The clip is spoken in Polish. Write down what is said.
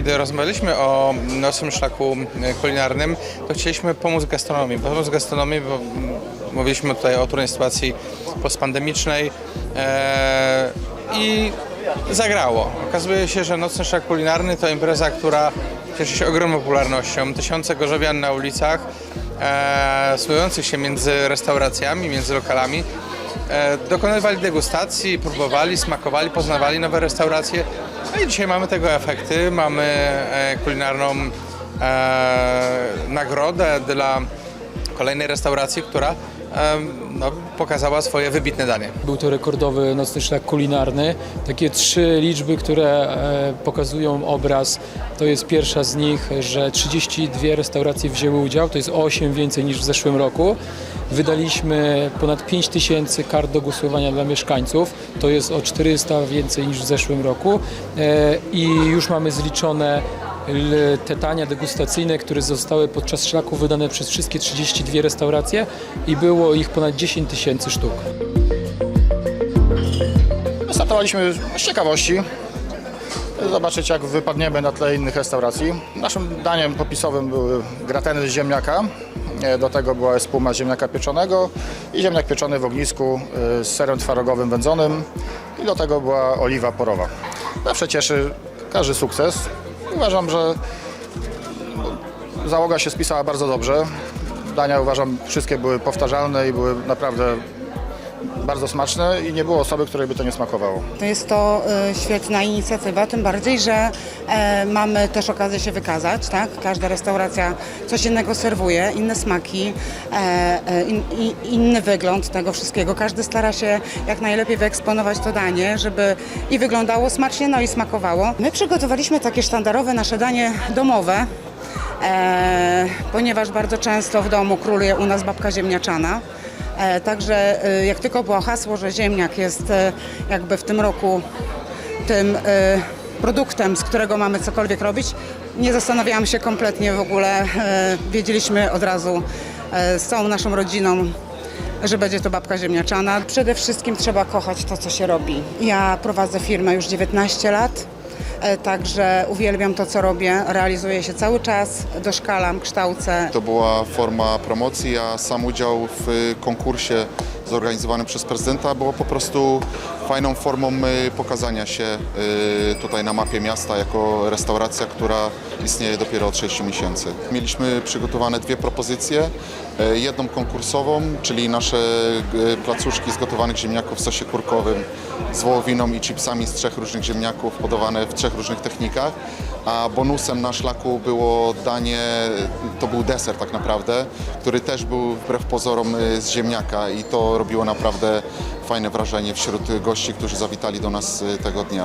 kiedy rozmawialiśmy o nocnym szlaku e, kulinarnym, to chcieliśmy pomóc gastronomii. Pomóc gastronomii, bo mm, mówiliśmy tutaj o trudnej sytuacji postpandemicznej e, i zagrało. Okazuje się, że nocny szlak kulinarny to impreza, która cieszy się ogromną popularnością. Tysiące gorzowian na ulicach, e, snujących się między restauracjami, między lokalami. E, dokonywali degustacji, próbowali, smakowali, poznawali nowe restauracje. No i dzisiaj mamy tego efekty. Mamy e, kulinarną e, nagrodę dla kolejnej restauracji, która no, pokazała swoje wybitne danie. Był to rekordowy nocny szlak kulinarny. Takie trzy liczby, które e, pokazują obraz. To jest pierwsza z nich, że 32 restauracje wzięły udział. To jest o 8 więcej niż w zeszłym roku. Wydaliśmy ponad 5 tysięcy kart do głosowania dla mieszkańców. To jest o 400 więcej niż w zeszłym roku. E, I już mamy zliczone te dania degustacyjne, które zostały podczas szlaku wydane przez wszystkie 32 restauracje i było ich ponad 10 tysięcy sztuk. Startowaliśmy z ciekawości, zobaczyć jak wypadniemy na tle innych restauracji. Naszym daniem popisowym były grateny z ziemniaka, E, do tego była spuma z ziemniaka pieczonego i ziemniak pieczony w ognisku e, z serem twarogowym wędzonym i do tego była oliwa porowa. Zawsze cieszy każdy sukces. Uważam, że załoga się spisała bardzo dobrze. Dania uważam wszystkie były powtarzalne i były naprawdę bardzo smaczne i nie było osoby, której by to nie smakowało. To jest to e, świetna inicjatywa, tym bardziej, że e, mamy też okazję się wykazać, tak? Każda restauracja coś innego serwuje, inne smaki, e, e, inny wygląd tego wszystkiego. Każdy stara się jak najlepiej wyeksponować to danie, żeby i wyglądało smacznie, no i smakowało. My przygotowaliśmy takie sztandarowe nasze danie domowe, ponieważ bardzo często w domu króluje u nas babka ziemniaczana. E, Także e, jak tylko było hasło, że ziemniak jest e, jakby w tym roku tym produktem, z którego mamy cokolwiek robić, nie zastanawiałam się kompletnie w ogóle. Wiedzieliśmy od razu z całą naszą rodziną, że będzie to babka ziemniaczana. Przede wszystkim trzeba kochać to, co się robi. Ja prowadzę firmę już 19 lat. E, Także uwielbiam to, co robię, realizuję się cały czas, doszkalam, kształcę. To była forma promocji, a sam udział w konkursie zorganizowanym przez prezydenta było po prostu fajną formą y, pokazania się y, tutaj na mapie miasta jako restauracja, która istnieje dopiero od 6 miesięcy. Mieliśmy przygotowane dwie propozycje. y, Jedną konkursową, czyli nasze placuszki z gotowanych ziemniaków w sosie kurkowym z wołowiną i chipsami z trzech różnych ziemniaków podawane w trzech różnych technikach. A bonusem na szlaku było danie, to był deser tak naprawdę, który też był wbrew pozorom z ziemniaka i to robiło naprawdę fajne wrażenie wśród gości, którzy zawitali do nas y, tego dnia.